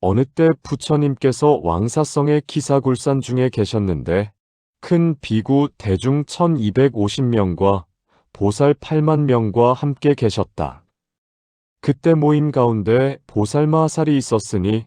어느 때 부처님께서 왕사성의 기사굴산 중에 계셨는데 큰 비구 대중 1250명과 보살 8만 명과 함께 계셨다. 그때 모임 가운데 보살마하살이 있었으니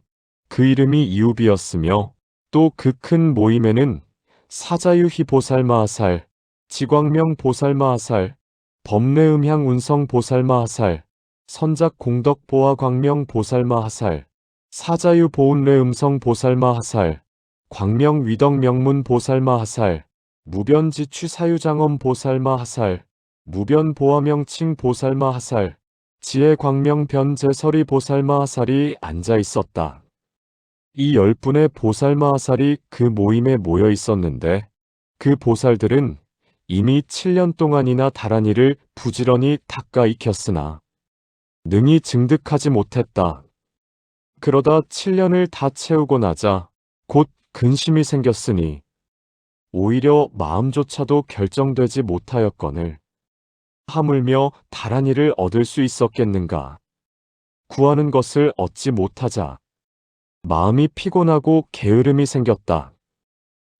그 이름이 이우비였으며 또 그 큰 모임에는 사자유희 보살마하살, 지광명 보살마하살, 법례음향 운성 보살마하살, 선작 공덕 보아 광명 보살마하살, 사자유 보은례 음성 보살마 하살, 광명 위덕 명문 보살마 하살, 무변지취 사유장엄 보살마 하살, 무변 보아명칭 보살마 하살, 지혜 광명 변제설이 보살마 하살이 앉아 있었다. 이 열 분의 보살마 하살이 그 모임에 모여 있었는데 그 보살들은 이미 7년 동안이나 다란 이를 부지런히 닦아 익혔으나 능히 증득하지 못했다. 그러다 7년을 다 채우고 나자 곧 근심이 생겼으니 오히려 마음조차도 결정되지 못하였거늘 하물며 다란 이를 얻을 수 있었겠는가. 구하는 것을 얻지 못하자 마음이 피곤하고 게으름이 생겼다.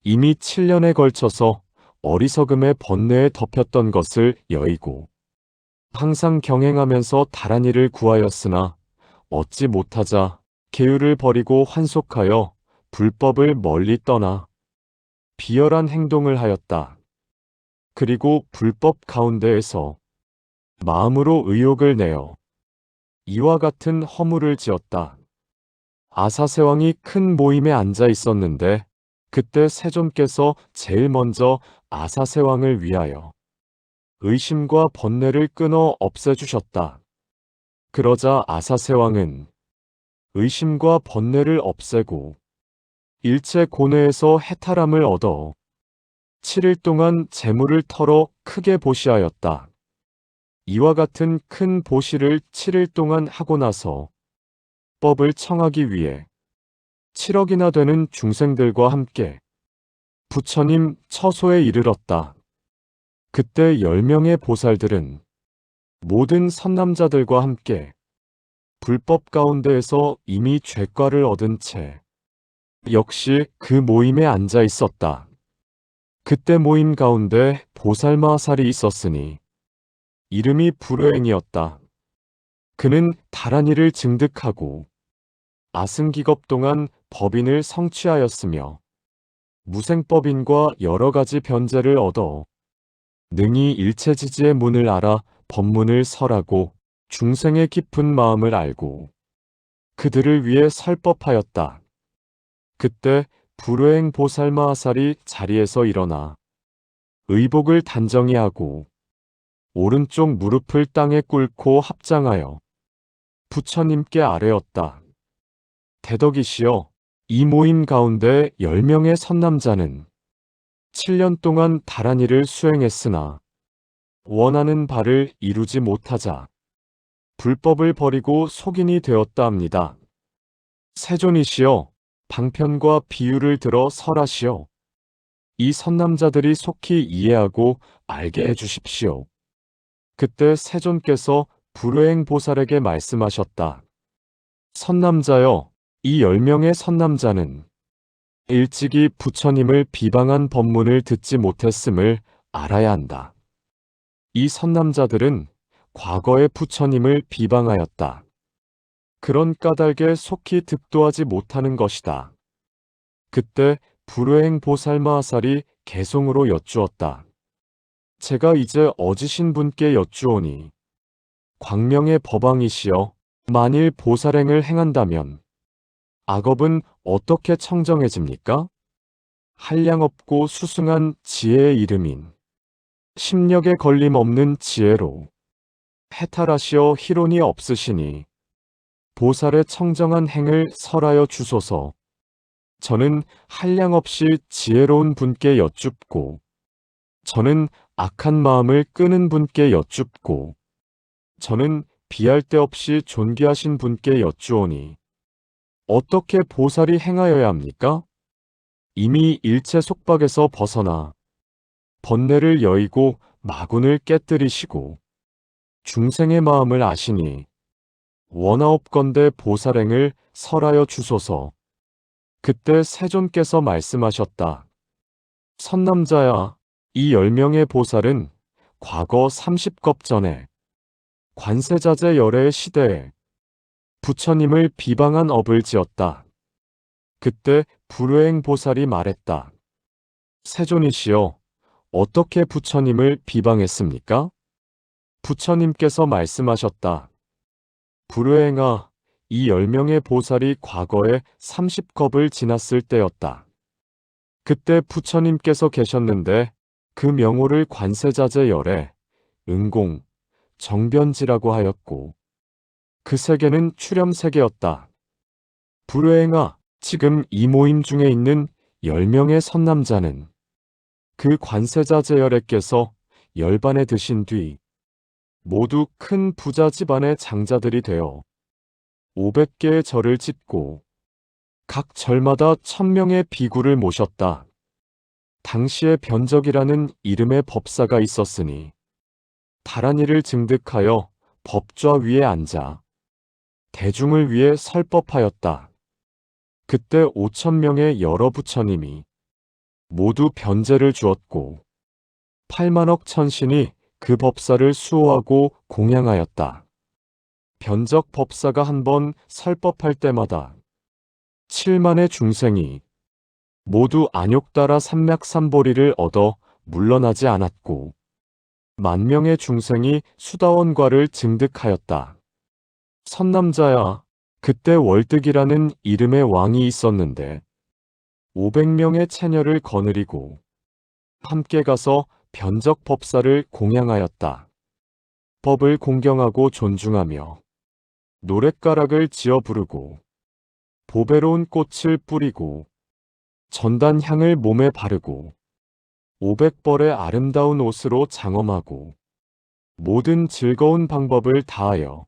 이미 7년에 걸쳐서 어리석음의 번뇌에 덮였던 것을 여의고 항상 경행하면서 다란 이를 구하였으나 얻지 못하자 계율을 버리고 환속하여 불법을 멀리 떠나 비열한 행동을 하였다. 그리고 불법 가운데에서 마음으로 의욕을 내어 이와 같은 허물을 지었다. 아사세왕이 큰 모임에 앉아 있었는데 그때 세존께서 제일 먼저 아사세왕을 위하여 의심과 번뇌를 끊어 없애주셨다. 그러자 아사세왕은 의심과 번뇌를 없애고 일체 고뇌에서 해탈함을 얻어 7일 동안 재물을 털어 크게 보시하였다. 이와 같은 큰 보시를 7일 동안 하고 나서 법을 청하기 위해 7억이나 되는 중생들과 함께 부처님 처소에 이르렀다. 그때 10명의 보살들은 모든 선남자들과 함께 불법 가운데에서 이미 죄과를 얻은 채 역시 그 모임에 앉아 있었다. 그때 모임 가운데 보살마살이 있었으니 이름이 불효행이었다. 그는 다란이를 증득하고 아승기겁 동안 법인을 성취하였으며 무생법인과 여러 가지 변제를 얻어 능히 일체지지의 문을 알아 법문을 설하고 중생의 깊은 마음을 알고 그들을 위해 설법하였다. 그때 불효행 보살마하살이 자리에서 일어나 의복을 단정히 하고 오른쪽 무릎을 땅에 꿇고 합장하여 부처님께 아뢰었다. 대덕이시여, 이 모임 가운데 10명의 선남자는 7년 동안 다란이를 수행했으나 원하는 바를 이루지 못하자 불법을 버리고 속인이 되었다 합니다. 세존이시여, 방편과 비유를 들어 설하시오. 이 선남자들이 속히 이해하고 알게 해주십시오. 그때 세존께서 불효행 보살에게 말씀하셨다. 선남자여, 이 열명의 선남자는 일찍이 부처님을 비방한 법문을 듣지 못했음을 알아야 한다. 이 선남자들은 과거의 부처님을 비방하였다. 그런 까닭에 속히 득도하지 못하는 것이다. 그때 불효행 보살마하살이 개송으로 여쭈었다. 제가 이제 어지신 분께 여쭈오니 광명의 법왕이시여 만일 보살행을 행한다면 악업은 어떻게 청정해집니까? 한량없고 수승한 지혜의 이름인 심력에 걸림 없는 지혜로 해탈하시어 희론이 없으시니 보살의 청정한 행을 설하여 주소서. 저는 한량 없이 지혜로운 분께 여쭙고 저는 악한 마음을 끄는 분께 여쭙고 저는 비할 데 없이 존귀하신 분께 여쭈오니 어떻게 보살이 행하여야 합니까? 이미 일체 속박에서 벗어나 번뇌를 여의고 마군을 깨뜨리시고 중생의 마음을 아시니 원하옵건대 보살행을 설하여 주소서. 그때 세존께서 말씀하셨다. 선남자야, 이 열명의 보살은 과거 30겁 전에 관세자재 열애의 시대에 부처님을 비방한 업을 지었다. 그때 불효행 보살이 말했다. 세존이시여, 어떻게 부처님을 비방했습니까? 부처님께서 말씀하셨다. 불효행아, 이 열명의 보살이 과거에 30겁을 지났을 때였다. 그때 부처님께서 계셨는데 그 명호를 관세자재 열에 은공, 정변지라고 하였고 그 세계는 출염세계였다. 불효행아, 지금 이 모임 중에 있는 10명의 선남자는 그 관세자 제열에께서 열반에 드신 뒤 모두 큰 부자 집안의 장자들이 되어 500개의 절을 짓고 각 절마다 천명의 비구를 모셨다. 당시에 변적이라는 이름의 법사가 있었으니 다란이를 증득하여 법좌 위에 앉아 대중을 위해 설법하였다. 그때 5천 명의 여러 부처님이 모두 변제를 주었고 8만억 천신이 그 법사를 수호하고 공양하였다. 변적 법사가 한 번 설법할 때마다 7만의 중생이 모두 안욕 따라 삼맥삼보리를 얻어 물러나지 않았고 만 명의 중생이 수다원과를 증득하였다. 선남자야, 그때 월득이라는 이름의 왕이 있었는데 500명의 체녀를 거느리고 함께 가서 변적 법사를 공양하였다. 법을 공경하고 존중하며 노랫가락을 지어 부르고 보배로운 꽃을 뿌리고 전단 향을 몸에 바르고 500벌의 아름다운 옷으로 장엄하고 모든 즐거운 방법을 다하여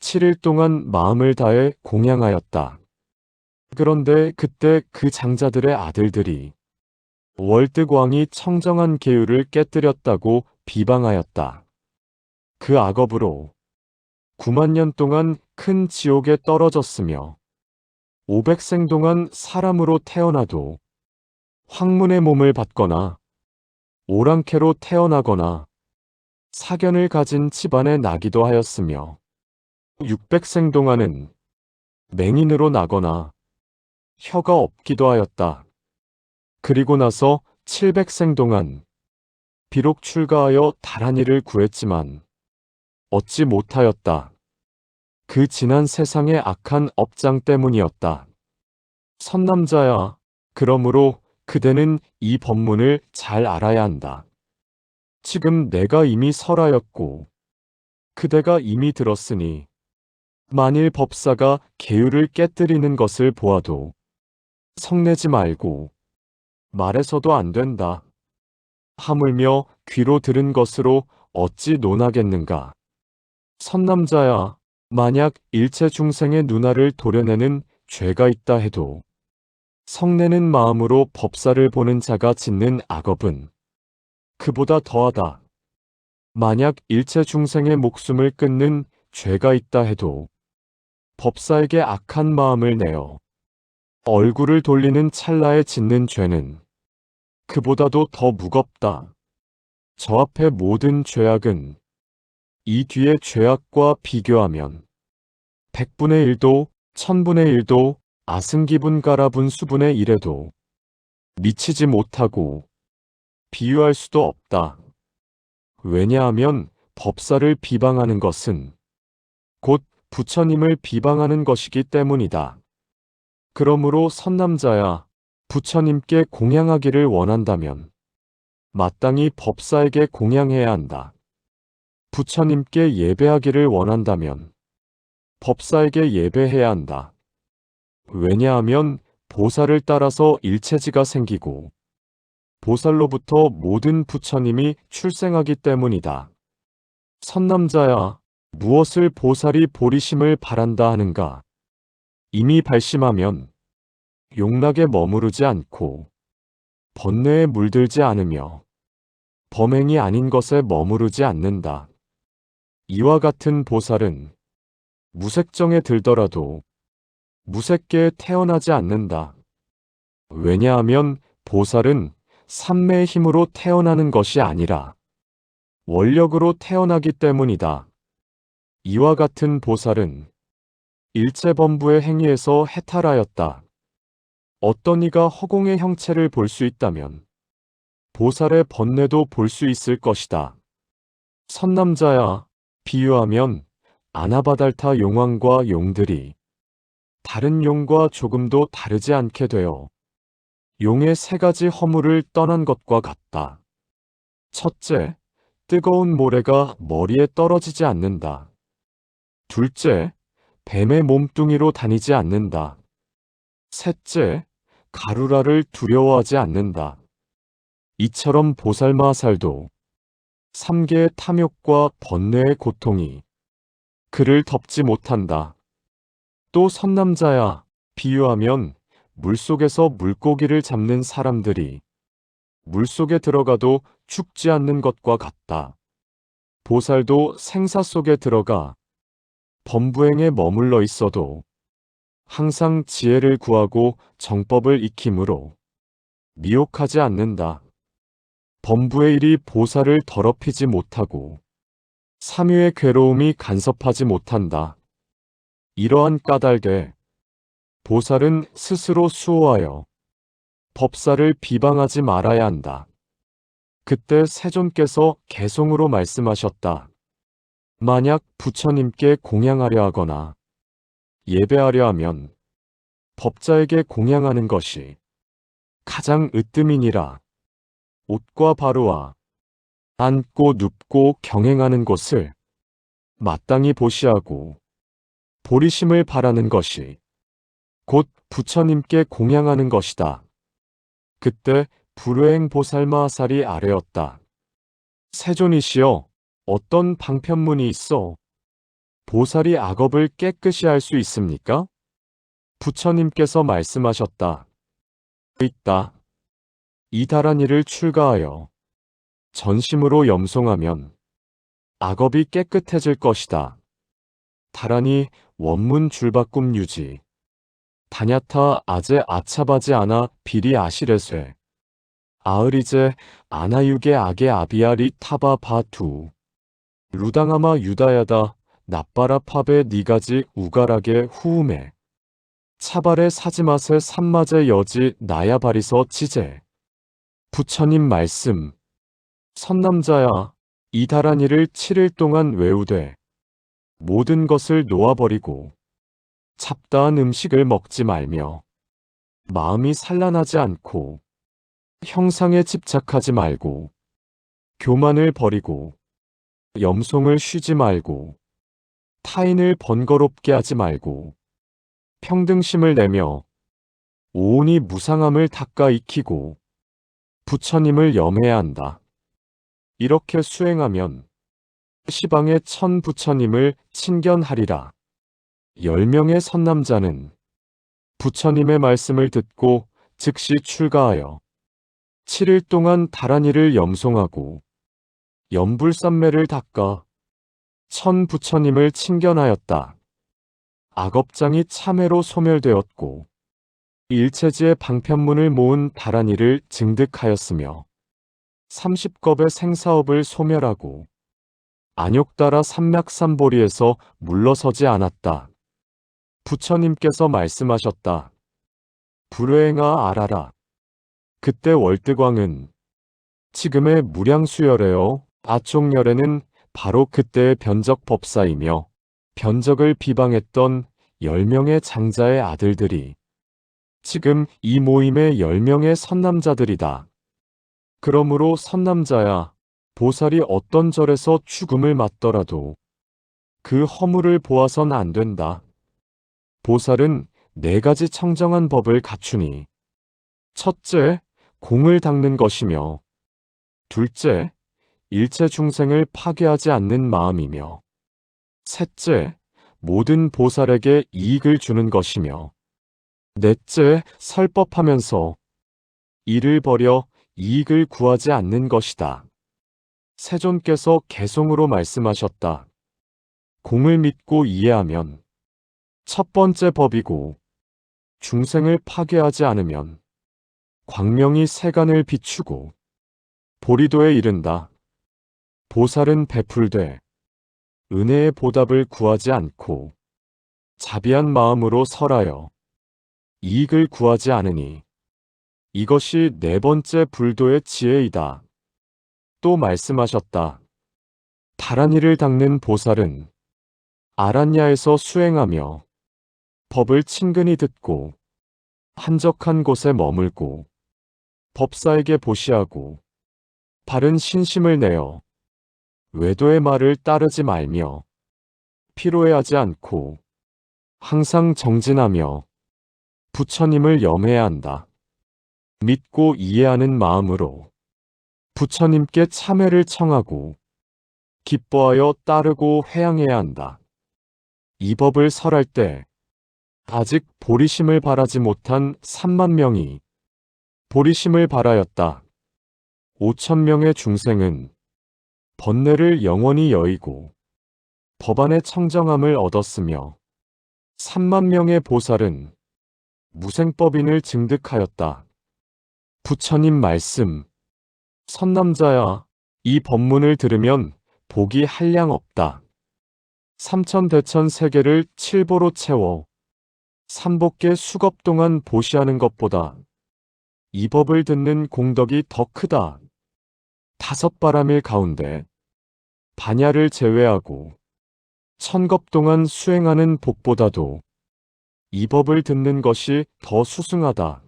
7일 동안 마음을 다해 공양하였다. 그런데 그때 그 장자들의 아들들이 월득왕이 청정한 계율을 깨뜨렸다고 비방하였다. 그 악업으로 9만 년 동안 큰 지옥에 떨어졌으며 500생 동안 사람으로 태어나도 황문의 몸을 받거나 오랑캐로 태어나거나 사견을 가진 집안에 나기도 하였으며 600생 동안은 맹인으로 나거나 혀가 없기도 하였다. 그리고 나서 700생 동안 비록 출가하여 다란이를 구했지만 얻지 못하였다. 그 지난 세상의 악한 업장 때문이었다. 선남자야, 그러므로 그대는 이 법문을 잘 알아야 한다. 지금 내가 이미 설하였고, 그대가 이미 들었으니, 만일 법사가 계율을 깨뜨리는 것을 보아도 성내지 말고 말해서도 안 된다. 하물며 귀로 들은 것으로 어찌 논하겠는가. 선남자야, 만약 일체 중생의 누나를 도려내는 죄가 있다 해도 성내는 마음으로 법사를 보는 자가 짓는 악업은 그보다 더하다. 만약 일체 중생의 목숨을 끊는 죄가 있다 해도 법사에게 악한 마음을 내어 얼굴을 돌리는 찰나에 짓는 죄는 그보다도 더 무겁다. 저 앞의 모든 죄악은 이 뒤의 죄악과 비교하면 100분의 1도 1000분의 1도 아승기분 가라분 수분의 1에도 미치지 못하고 비유할 수도 없다. 왜냐하면 법사를 비방하는 것은 곧 부처님을 비방하는 것이기 때문이다. 그러므로 선남자야, 부처님께 공양하기를 원한다면 마땅히 법사에게 공양해야 한다. 부처님께 예배하기를 원한다면 법사에게 예배해야 한다. 왜냐하면 보살을 따라서 일체지가 생기고 보살로부터 모든 부처님이 출생하기 때문이다. 선남자야, 무엇을 보살이 보리심을 바란다 하는가? 이미 발심하면 용락에 머무르지 않고 번뇌에 물들지 않으며 범행이 아닌 것에 머무르지 않는다. 이와 같은 보살은 무색정에 들더라도 무색계에 태어나지 않는다. 왜냐하면 보살은 삼매의 힘으로 태어나는 것이 아니라 원력으로 태어나기 때문이다. 이와 같은 보살은 일체범부의 행위에서 해탈하였다. 어떤 이가 허공의 형체를 볼 수 있다면 보살의 번뇌도 볼 수 있을 것이다. 선남자야, 비유하면 아나바달타 용왕과 용들이 다른 용과 조금도 다르지 않게 되어 용의 세 가지 허물을 떠난 것과 같다. 첫째, 뜨거운 모래가 머리에 떨어지지 않는다. 둘째, 뱀의 몸뚱이로 다니지 않는다. 셋째, 가루라를 두려워하지 않는다. 이처럼 보살마살도 삼계의 탐욕과 번뇌의 고통이 그를 덮지 못한다. 또 선남자야, 비유하면 물속에서 물고기를 잡는 사람들이 물속에 들어가도 죽지 않는 것과 같다. 보살도 생사 속에 들어가 범부행에 머물러 있어도 항상 지혜를 구하고 정법을 익힘으로 미혹하지 않는다. 범부의 일이 보살을 더럽히지 못하고 삼유의 괴로움이 간섭하지 못한다. 이러한 까닭에 보살은 스스로 수호하여 법사를 비방하지 말아야 한다. 그때 세존께서 개송으로 말씀하셨다. 만약 부처님께 공양하려 하거나 예배하려 하면 법자에게 공양하는 것이 가장 으뜸이니라. 옷과 바로와 앉고 눕고 경행하는 곳을 마땅히 보시하고 보리심을 바라는 것이 곧 부처님께 공양하는 것이다. 그때 불회행 보살마살이 아뢰었다. 세존이시여 어떤 방편문이 있어 보살이 악업을 깨끗이 할 수 있습니까? 부처님께서 말씀하셨다. 있다. 이다란이를 출가하여 전심으로 염송하면 악업이 깨끗해질 것이다. 다란이 원문 줄바꿈 유지. 다냐타 아제 아차바지 아나 비리 아시레쇠. 아으리제 아나유게 아게 아비아리 타바 바두. 루당아마 유다야다 나빠라 팝에 니가지 우가라게 후음에. 차발의 사지맛의 삼마제 여지 나야바리서 치제. 부처님 말씀. 선남자야, 이 다란이를 7일 동안 외우되 모든 것을 놓아버리고 잡다한 음식을 먹지 말며 마음이 산란하지 않고 형상에 집착하지 말고 교만을 버리고 염송을 쉬지 말고 타인을 번거롭게 하지 말고 평등심을 내며 오온이 무상함을 닦아 익히고 부처님을 염해야 한다. 이렇게 수행하면 시방의 천 부처님을 친견하리라. 열 명의 선남자는 부처님의 말씀을 듣고 즉시 출가하여 7일 동안 다란이를 염송하고 염불산매를 닦아 천 부처님을 친견하였다. 악업장이 참회로 소멸되었고 일체지의 방편문을 모은 다란이를 증득하였으며 30겁의 생사업을 소멸하고 안욕따라 삼맥삼보리에서 물러서지 않았다. 부처님께서 말씀하셨다. 불회행아 알아라. 그때 월드광은 지금의 무량수열에요. 아종열에는 바로 그때의 변적 법사이며 변적을 비방했던 10명의 장자의 아들들이 지금 이 모임의 10명의 선남자들이다. 그러므로 선남자야, 보살이 어떤 절에서 죽음을 맞더라도 그 허물을 보아선 안 된다. 보살은 네 가지 청정한 법을 갖추니 첫째, 공을 닦는 것이며 둘째, 일체 중생을 파괴하지 않는 마음이며 셋째, 모든 보살에게 이익을 주는 것이며 넷째, 설법하면서 이를 버려 이익을 구하지 않는 것이다. 세존께서 개송으로 말씀하셨다. 공을 믿고 이해하면 첫 번째 법이고 중생을 파괴하지 않으면 광명이 세간을 비추고 보리도에 이른다. 보살은 베풀되 은혜의 보답을 구하지 않고 자비한 마음으로 설하여 이익을 구하지 않으니 이것이 네 번째 불도의 지혜이다. 또 말씀하셨다. 다란 이를 닦는 보살은 아란야에서 수행하며 법을 친근히 듣고 한적한 곳에 머물고 법사에게 보시하고 바른 신심을 내어 외도의 말을 따르지 말며 피로해하지 않고 항상 정진하며 부처님을 염해야 한다. 믿고 이해하는 마음으로 부처님께 참회를 청하고 기뻐하여 따르고 회양해야 한다. 이 법을 설할 때 아직 보리심을 바라지 못한 3만 명이 보리심을 바라였다. 5천 명의 중생은 번뇌를 영원히 여의고 법안의 청정함을 얻었으며 3만 명의 보살은 무생법인을 증득하였다. 부처님 말씀 선남자야 이 법문을 들으면 복이 한량 없다. 삼천대천 세계를 칠보로 채워 삼복계 수겁 동안 보시하는 것보다 이 법을 듣는 공덕이 더 크다. 다섯 바람일 가운데 반야를 제외하고 천겁 동안 수행하는 복보다도 이 법을 듣는 것이 더 수승하다.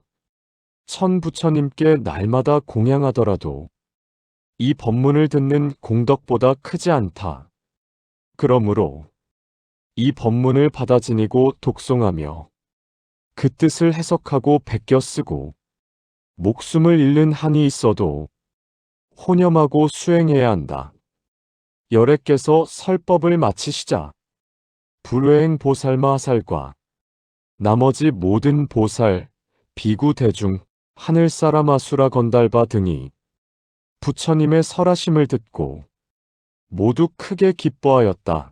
천부처님께 날마다 공양하더라도 이 법문을 듣는 공덕보다 크지 않다. 그러므로 이 법문을 받아 지니고 독송하며 그 뜻을 해석하고 베껴 쓰고 목숨을 잃는 한이 있어도 혼념하고 수행해야 한다. 열애께서 설법을 마치시자 불회행 보살마살과 나머지 모든 보살, 비구 대중, 하늘사람 아수라 건달바 등이 부처님의 설하심을 듣고 모두 크게 기뻐하였다.